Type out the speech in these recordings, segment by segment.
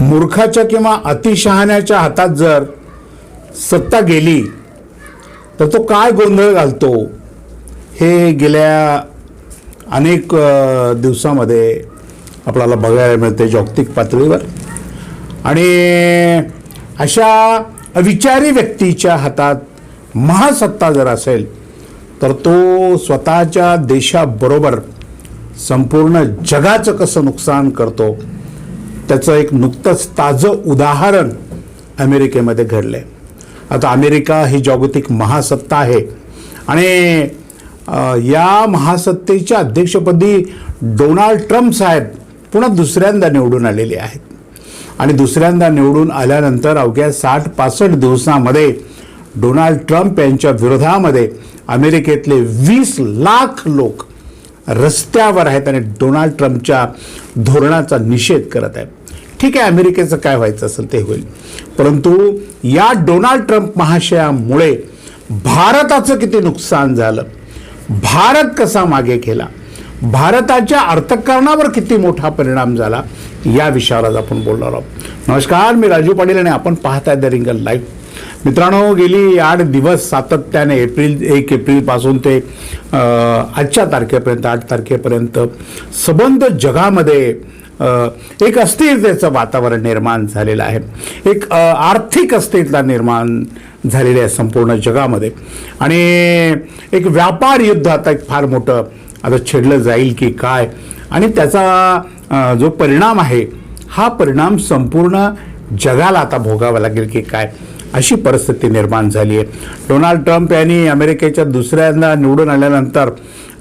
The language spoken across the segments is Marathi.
मूर्खाच्या किंवा अतिशहाण्याच्या हातात जर सत्ता गेली तर तो काय गोंधळ घालतो? हे गेल्या अनेक दिवसामध्ये आपल्याला बघायला मिळते जागतिक पातळीवर. आणि अशा अविचारी व्यक्तीच्या हातात महासत्ता जर असेल तर तो स्वतःच्या देशाबरोबर संपूर्ण जगाचं कसं नुकसान करतो? त्याचं एक नुकतंच ताजं उदाहरण अमेरिकेमध्ये घडलं आहे आता अमेरिका ही जागतिक महासत्ता आहे. आणि या महासत्तेच्या अध्यक्षपदी डोनाल्ड ट्रम्प साहेब पुन्हा दुसऱ्यांदा निवडून आलेले आहेत. आणि दुसऱ्यांदा निवडून आल्यानंतर अवघ्या साठ पासष्ट दिवसामध्ये डोनाल्ड ट्रम्प यांच्या विरोधामध्ये अमेरिकेतले वीस लाख लोक रस्त्यावर आहेत आणि डोनाल्ड ट्रम्पच्या धोरणाचा निषेध करत आहेत. ठीक आहे अमेरिकेचं काय व्हायचं असेल ते होईल. परंतु या डोनाल्ड ट्रम्प महाशयामुळे भारताचं किती नुकसान झालं? भारत कसा मागे गेला? भारताच्या अर्थकारणावर किती मोठा परिणाम झाला? या विषयावर आज आपण बोलणार आहोत. नमस्कार मी राजू पाटील आणि आपण पाहताय द रिंगल लाईव्ह. मित्रांनो गेली आठ दिवस सातत्याने एप्रिल एक एप्रिलपासून ते आजच्या तारखेपर्यंत आठ तारखेपर्यंत सबंध जगामध्ये एक अस्थिरतेचं वातावरण निर्माण झालेलं आहे. एक आर्थिक अस्थिरता निर्माण झालेली आहे संपूर्ण जगामध्ये. आणि एक व्यापार युद्ध आता एक फार मोठं आता छेडलं जाईल की काय? आणि त्याचा जो परिणाम आहे हा परिणाम संपूर्ण जगाला आता भोगावा लागेल की काय? अशी परिस्थिती निर्माण झाली आहे. डोनाल्ड ट्रम्प यांनी अमेरिकेच्या दुसऱ्यांदा निवडून आल्यानंतर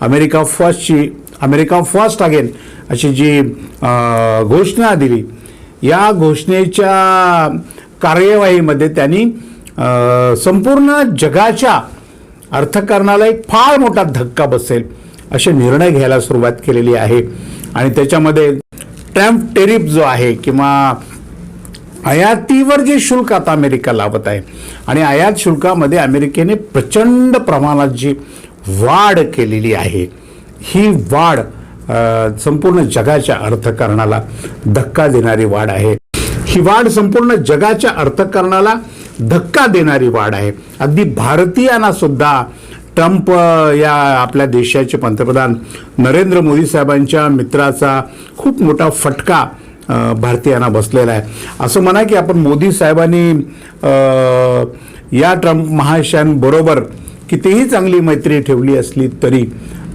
अमेरिका फर्स्टची अमेरिका फर्स्ट अगेन अशी जी घोषणा दिली. या घोषणेच्या कार्यवाहीमध्ये त्यांनी संपूर्ण जगाच्या अर्थकारणाला एक फार मोठा धक्का बसेल असे निर्णय घ्यायला सुरुवात केलेली आहे. आणि त्याच्यामध्ये ट्रम्प टेरिफ जो आहे किंवा आयातीवर जे शुल्क आता अमेरिका लावत आहे आणि आयात शुल्कामध्ये अमेरिकेने प्रचंड प्रमाणात जी वाढ केलेली आहे. ही वाढ संपूर्ण जगाच्या अर्थकारणाला धक्का देणारी वाढ आहे. ही वाढ संपूर्ण जगाच्या अर्थकारणाला धक्का देणारी वाढ आहे. अगदी भारतीयांना सुद्धा ट्रम्प या आपल्या देशाचे पंतप्रधान नरेंद्र मोदी साहेबांच्या मित्राचा खूप मोठा फटका भारतीयांना बसलेला आहे. असं म्हणा की आपण मोदी साहेबांनी या ट्रम्प महाशयांबरोबर कितीही चांगली मैत्री ठेवली असली तरी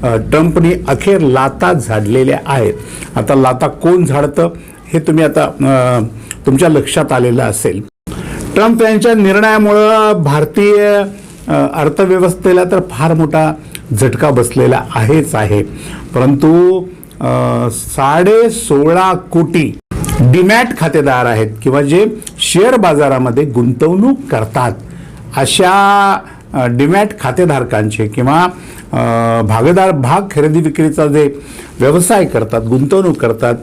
ट्रम्पनी अखेर लाता झाडलेल्या आहेत. आता लाता कोण झाडतं हे तुम्ही आता तुमच्या लक्षात आलेलं असेल. ट्रम्प यांच्या निर्णयामुळं भारतीय अर्थव्यवस्थेला तर फार मोठा झटका बसलेला आहेच आहे. परंतु साडे सोळा कोटी डीमॅट खातेदार आहेत किंवा जे शेअर बाजारामध्ये गुंतवणूक करतात. अशा डिमॅट खातेधारकांचे किंवा भागदार भाग खरेदी विक्रीचा जे व्यवसाय करतात गुंतवणूक करतात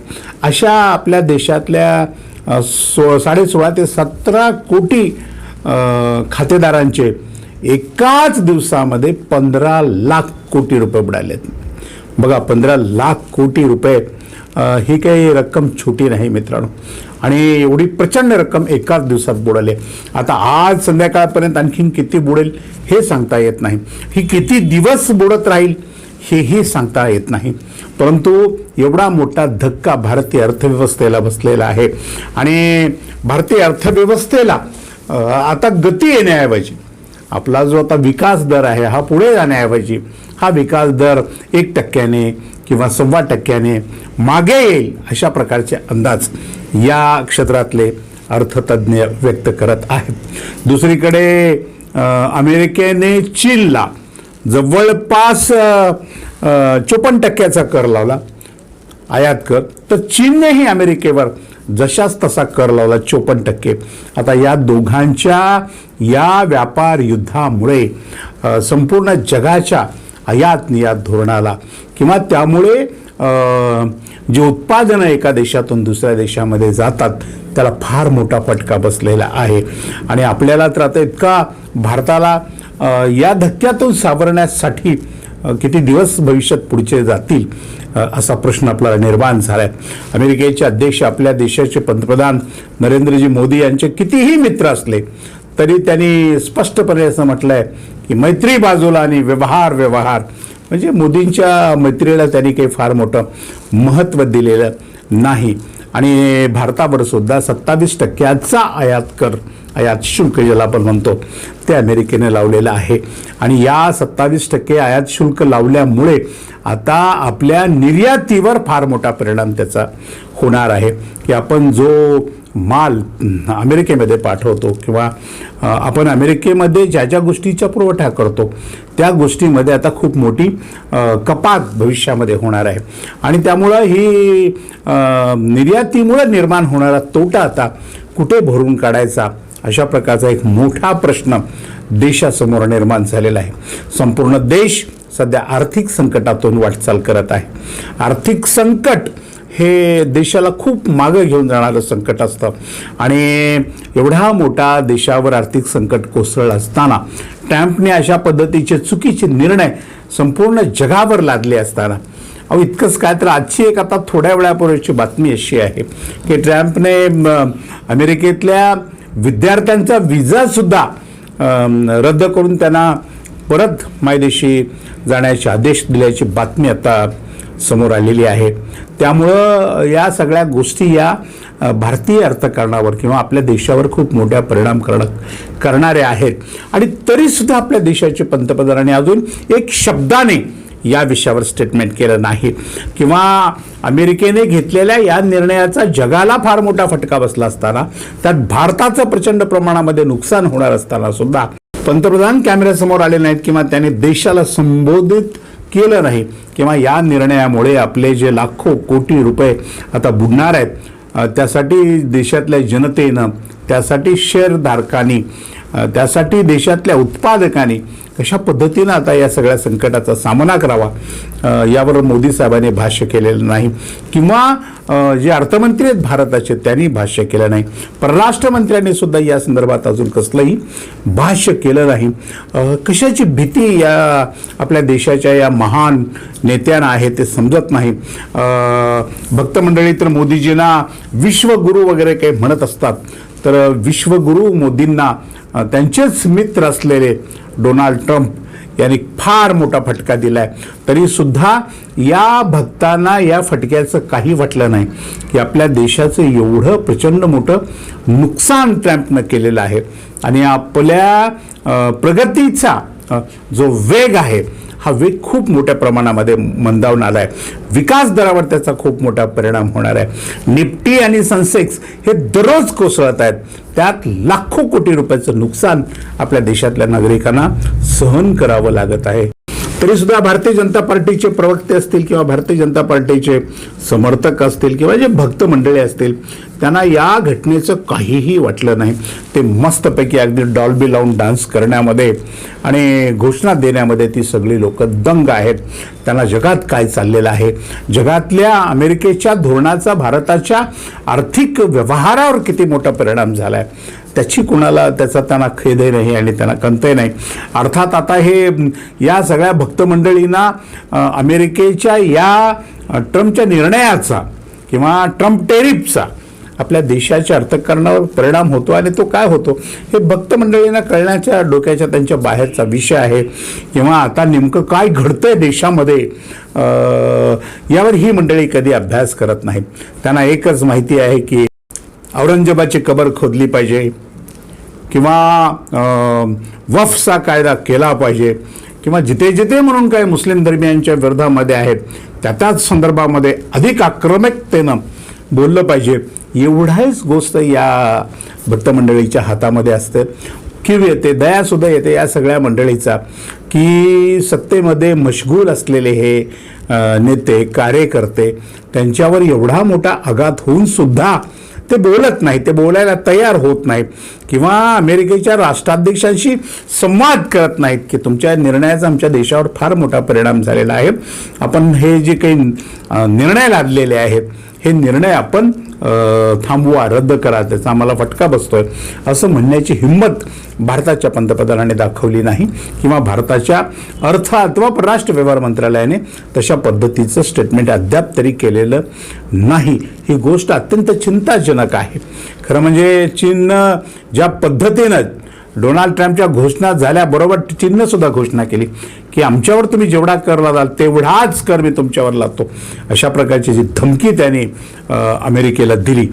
अशा आपल्या देशातल्या सो साडे सोळा ते सतरा कोटी खातेदारांचे एकाच दिवसामध्ये पंधरा लाख कोटी रुपये बुडाले आहेत बघा पंधरा लाख कोटी रुपये ही काही रक्कम छोटी नाही मित्रांनो. आणि एवढी प्रचंड रक्कम एकाच दिवसात बुडाली आता आज संध्याकाळपर्यंत आणखीन किती बुडेल हे सांगता येत नाही. ही किती दिवस बुडत राहील हेही सांगता येत नाही. परंतु एवढा मोठा धक्का भारतीय अर्थव्यवस्थेला बसलेला आहे. आणि भारतीय अर्थव्यवस्थेला आता गती येण्याऐवजी आपला जो आता विकास दर आहे हा पुढे जाण्याऐवजी हा विकास दर एक टक्क्याने किंवा सव्वा टक्क्याने मागे येईल अशा प्रकारचे अंदाज या क्षेत्रातले अर्थतज्ज्ञ व्यक्त करत आहेत. दुसरीकडे अमेरिकेने चीनला जवळपास चोपन्न टक्क्याचा कर लावला. आयात कर. तर चीननेही अमेरिकेवर जशाच तसा कर लावला चोपन्न टक्के. आता या दोघांच्या या व्यापार युद्धामुळे संपूर्ण जगाच्या आयात नियात धोरणाला. किंवा त्यामुळे जे उत्पादनं एका देशातून दुसऱ्या देशामध्ये जातात त्याला फार मोठा फटका बसलेला आहे. आणि आपल्याला तर आता इतका भारताला या धक्क्यातून सावरण्यासाठी किती दिवस भविष्यात पुढचे जातील असा प्रश्न आपल्याला निर्माण झाला आहे अमेरिकेचे अध्यक्ष आपल्या देशाचे पंतप्रधान नरेंद्रजी मोदी यांचे कितीही मित्र असले तरी त्यांनी स्पष्टपणे असं म्हटलं आहे की मैत्री बाजूला आणि व्यवहार व्यवहार. म्हणजे मोदींच्या मैत्रीला त्यांनी काही फार मोठं महत्त्व दिलेलं नाही. आणि भारतावर सुद्धा सत्तावीस टक्क्याचा आयात कर आयात शुल्क ज्याला आपण म्हणतो ते अमेरिकेने लावलेलं आहे. आणि या सत्तावीस टक्के आयात शुल्क लावल्यामुळे आता आपल्या निर्यातीवर फार मोठा परिणाम त्याचा होणार आहे. की आपण जो माल अमेरिकेमध्ये पाठवतो किंवा आपण अमेरिकेमध्ये ज्या ज्या गोष्टीचा पुरवठा करतो त्या गोष्टीमध्ये आता खूप मोठी कपात भविष्यामध्ये होणार आहे. आणि त्यामुळं ही निर्यातीमुळं निर्माण होणारा तोटा आता कुठे भरून काढायचा अशा प्रकारचा एक मोठा प्रश्न देशासमोर निर्माण झालेला आहे. संपूर्ण देश सध्या आर्थिक संकटातून वाटचाल करत आहे. आर्थिक संकट हे देशाला खूप मागं घेऊन जाणारं संकट असतं. आणि एवढा मोठा देशावर आर्थिक संकट कोसळलं असताना ट्रम्पने अशा पद्धतीचे चुकीचे निर्णय संपूर्ण जगावर लादले असताना. अहो इतकंच काय तर आजची एक आता थोड्या वेळापूर्वीची बातमी अशी आहे की ट्रम्पने अमेरिकेतल्या विद्यार्थ्यांचा विजासुद्धा रद्द करून त्यांना परत मायदेशी जाण्याचे आदेश दिल्याची बातमी आता समोर आलेली आहे. त्यामुळं या सगळ्या गोष्टी या भारतीय अर्थकारणावर किंवा आपल्या देशावर खूप मोठ्या परिणाम करण करणारे आहेत. आणि तरीसुद्धा आपल्या देशाचे पंतप्रधानांनी अजून एक शब्दाने या विषयावर स्टेटमेंट केलं नाही. किंवा अमेरिकेने घेतलेल्या या निर्णयाचा जगाला फार मोठा फटका बसला असताना त्यात भारताचं प्रचंड प्रमाणामध्ये नुकसान होणार असताना सुद्धा पंतप्रधान कॅमेऱ्यासमोर आले नाहीत किंवा त्यांनी देशाला संबोधित केलं नाही किंवा या निर्णयामुळे आपले जे लाखो कोटी रुपये आता बुडणार आहेत त्यासाठी देशातल्या जनतेनं त्यासाठी शेअरधारकांनी त्यासाठी देशातल्या उत्पादकांनी कशा पद्धतीनं आता या सगळ्या संकटाचा सामना करावा यावर मोदी साहेबांनी भाष्य केलेलं नाही. किंवा जे अर्थमंत्री आहेत भारताचे त्यांनी भाष्य केलं नाही. परराष्ट्र मंत्र्यांनी सुद्धा या संदर्भात अजून कसलंही भाष्य केलं नाही. कशाची भीती या आपल्या देशाच्या या महान नेत्यांना आहे ते समजत नाही. भक्तमंडळी तर मोदीजींना विश्वगुरू वगैरे काही म्हणत असतात. तर विश्वगुरू मोदींना त्यांचेच मित्र असलेले डोनाल्ड ट्रम्प यांनी फार मोठा फटका दिला आहे तरीसुद्धा या भक्तांना या फटक्याचं काही वाटलं नाही की आपल्या देशाचं एवढं प्रचंड मोठं नुकसान ट्रम्पनं केलेलं आहे. आणि आपल्या प्रगतीचा जो वेग आहे हा वेग खूप मोठ्या प्रमाणामध्ये मंदावून आला आहे विकास दरावर त्याचा खूप मोठा परिणाम होणार आहे. निफ्टी आणि सनसेक्स हे दररोज कोसळत आहेत. त्यात लाखो कोटी रुपयाचं नुकसान आपल्या देशातल्या नागरिकांना सहन करावं लागत आहे. तरी सुद्धा भारतीय जनता पार्टीचे प्रवक्ते असतील किंवा भारतीय जनता पार्टीचे समर्थक असतील किंवा जे भक्त मंडळी असतील त्यांना या घटनेचं काहीही वाटलं नाही. ते मस्तपैकी अगदी डॉल्बी लावून डान्स करण्यामध्ये आणि घोषणा देण्यामध्ये ती सगळी लोक दंग आहेत. त्यांना जगात काय चाललेलं आहे? जगातल्या अमेरिकेच्या धोरणाचा भारताच्या आर्थिक व्यवहारावर किती मोठा परिणाम झाला आहे त्याची कुणाला त्याचा त्यांना खेदही नाही आणि त्यांना कंतही नाही. अर्थात आता हे या सगळ्या भक्तमंडळींना अमेरिकेच्या या ट्रम्पच्या निर्णयाचा किंवा ट्रम्प टेरिफचा आपल्या देशाच्या अर्थकारणावर परिणाम होतो आणि तो काय होतो हे भक्त मंडळींना कळण्याच्या डोक्याच्या त्यांच्या बाहेरचा विषय आहे. किंवा आता नेमकं काय घडतंय देशामध्ये यावर ही मंडळी कधी अभ्यास करत नाहीत. त्यांना एकच माहिती आहे की औरंगजेबाची कबर खोदली पाहिजे किंवा वफचा कायदा केला पाहिजे किंवा जिथे जिथे म्हणून काय मुस्लिम धर्मियांच्या विरोधामध्ये आहेत त्या त्याच संदर्भामध्ये अधिक आक्रमकतेनं बोललं पाहिजे. एवढाच गोष्ट या भक्तमंडळीच्या हातामध्ये असते. किव येते दयासुद्धा येते या सगळ्या मंडळीचा. की सत्तेमध्ये मशगूल असलेले हे नेते कार्यकर्ते त्यांच्यावर एवढा मोठा आघात होऊन सुद्धा ते बोलत नाही ते बोलायला तयार होत नाहीत. किंवा अमेरिकेच्या राष्ट्राध्यक्षांशी संवाद करत नाहीत की तुमच्या निर्णयाचा आमच्या देशावर फार मोठा परिणाम झालेला आहे. आपण हे जे काही निर्णय लादलेले आहेत हे निर्णय आपण थांबवा रद्द करा त्याचा आम्हाला फटका बसतोय. असं म्हणण्याची हिंमत भारताच्या पंतप्रधानाने दाखवली नाही किंवा भारताच्या अर्थ अथवा परराष्ट्र व्यवहार मंत्रालयाने तशा पद्धतीचं स्टेटमेंट अद्याप तरी केलेलं नाही. ही गोष्ट अत्यंत चिंताजनक आहे. खरं म्हणजे चीननं ज्या पद्धतीनं डोनाल्ड ट्रम्पच्या घोषणा झाल्याबरोबर चीननं सुद्धा घोषणा केली की आमच्यावर तुम्ही जेवढा कर लादाल तेवढाच कर मी तुमच्यावर लादतो. अशा प्रकारची जी धमकी त्याने अमेरिकेला दिली.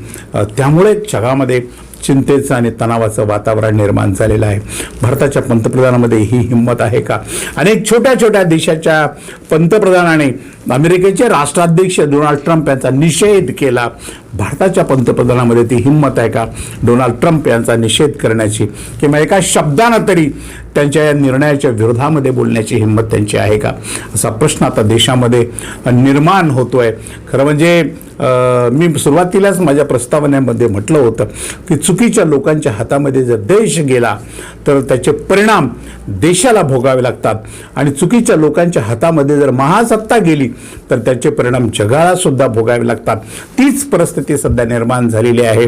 त्यामुळे जगामध्ये चिंतेचं आणि तणावाचं वातावरण निर्माण झालेलं आहे. भारताच्या पंतप्रधानामध्ये ही हिंमत आहे का? अनेक छोट्या छोट्या देशाच्या पंतप्रधानाने अमेरिकेचे राष्ट्राध्यक्ष डोनाल्ड ट्रम्प यांचा निषेध केला. भारताच्या पंतप्रधानामध्ये ती हिंमत आहे का? डोनाल्ड ट्रम्प यांचा निषेध करण्याची किंवा एका शब्दानं तरी त्यांच्या या निर्णयाच्या विरोधामध्ये बोलण्याची हिंमत त्यांची आहे का? असा प्रश्न आता देशामध्ये निर्माण होतो आहे खरं म्हणजे मी सुरुवातीलाच माझ्या प्रस्तावनेमध्ये म्हटलं होतं की चुकीच्या लोकांच्या हातामध्ये जर देश गेला तर त्याचे परिणाम देशाला भोगावे लागतात. आणि चुकीच्या लोकांच्या हातामध्ये जर महासत्ता गेली तर त्याचे परिणाम जगालासुद्धा भोगावे लागतात. तीच परिस्थिती सध्या निर्माण झालेली आहे.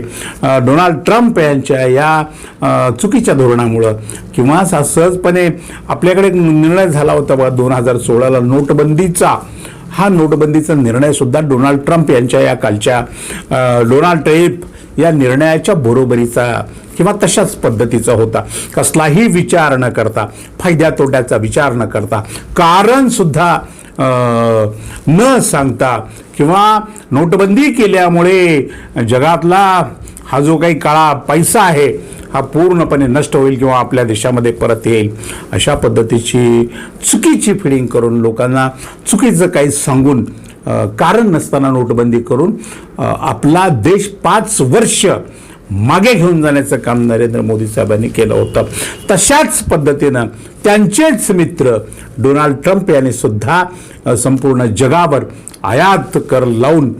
डोनाल्ड ट्रम्प यांच्या या चुकीच्या धोरणामुळं. किंवा सहजपणे आपल्याकडे निर्णय झाला होता बघा दोन हजार सोळाला नोटबंदीचा. हा नोटबंदीचा निर्णय सुद्धा डोनाल्ड ट्रम्प यांच्या या कालच्या डोनाल्ड ट्रम्प या निर्णयाच्या बरोबरीचा किंवा तशाच पद्धतीचा होता. कसलाही विचार न करता फायद्या तोट्याचा विचार न करता कारण सुद्धा न सांगता किंवा नोटबंदी केल्यामुळे जगातला हा जो काही काळा पैसा आहे हा पूर्णपणे नष्ट होईल किंवा आपल्या देशामध्ये परत येईल. अशा पद्धतीची चुकीची फिडिंग करून लोकांना चुकीचं काही सांगून कारण नसताना नोटबंदी करून आपला देश पाच वर्ष मागे घेऊन जाण्याचं काम नरेंद्र मोदी साहेबांनी केलं होतं. तशाच पद्धतीनं त्यांचेच मित्र डोनाल्ड ट्रम्प यांनी सुद्धा संपूर्ण जगावर आयात कर लावून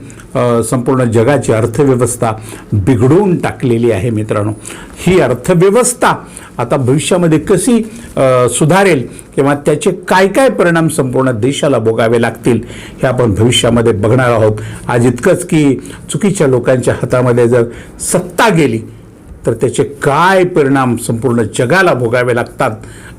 संपूर्ण जगाची अर्थव्यवस्था बिघडवून टाकलेली आहे मित्रांनो. ही अर्थव्यवस्था आता भविष्यामध्ये कशी सुधारेल किंवा त्याचे काय काय परिणाम संपूर्ण देशाला भोगावे लागतील हे आपण भविष्यामध्ये बघणार आहोत. आज इतकंच की चुकीच्या लोकांच्या हातामध्ये जर सत्ता गेली तर त्याचे काय परिणाम संपूर्ण जगाला भोगावे लागतात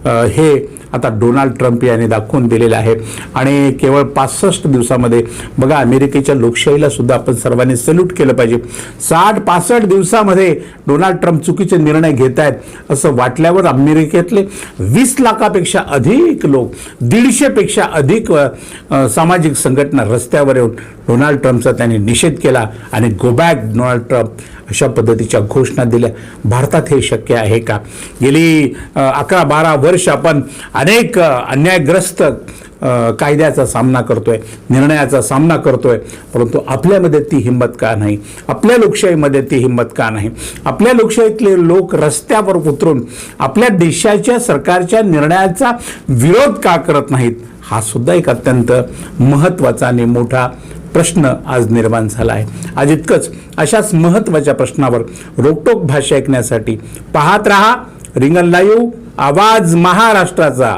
हे आता डोनाल्ड ट्रम्प यांनी दाखवून दिलेलं आहे. आणि केवळ पासष्ट दिवसामध्ये बघा अमेरिकेच्या लोकशाहीला सुद्धा आपण सर्वांनी सल्यूट केलं पाहिजे. साठ पासष्ट दिवसामध्ये डोनाल्ड ट्रम्प चुकीचे निर्णय घेत आहेत असं वाटल्यावर अमेरिकेतले वीस लाखापेक्षा अधिक लोक दीडशेपेक्षा अधिक सामाजिक संघटना रस्त्यावर येऊन डोनाल्ड ट्रम्पचा त्यांनी निषेध केला आणि गो बॅक डोनाल्ड ट्रम्प अशा पद्धतीच्या घोषणा दिल्या. भारतात हे शक्य आहे का? गेली अकरा बारा वर्ष आपण अनेक अन्यायग्रस्त कायद्याचा सामना करतोय निर्णयाचा सामना करतोय परंतु आपल्यामध्ये ती हिंमत का नाही? आपल्या लोकशाहीमध्ये ती हिंमत का नाही? आपल्या लोकशाहीतले लोक रस्त्यावर उतरून आपल्या देशाच्या सरकारच्या निर्णयाचा विरोध का करत नाहीत? हा सुद्धा एक अत्यंत महत्त्वाचा आणि मोठा प्रश्न आज निर्माण झाला आहे. आज इतकंच अशाच महत्त्वाच्या प्रश्नावर रोकटोक भाषा ऐकण्यासाठी पाहत रहा रिंगण लाईव्ह आवाज महाराष्ट्राचा.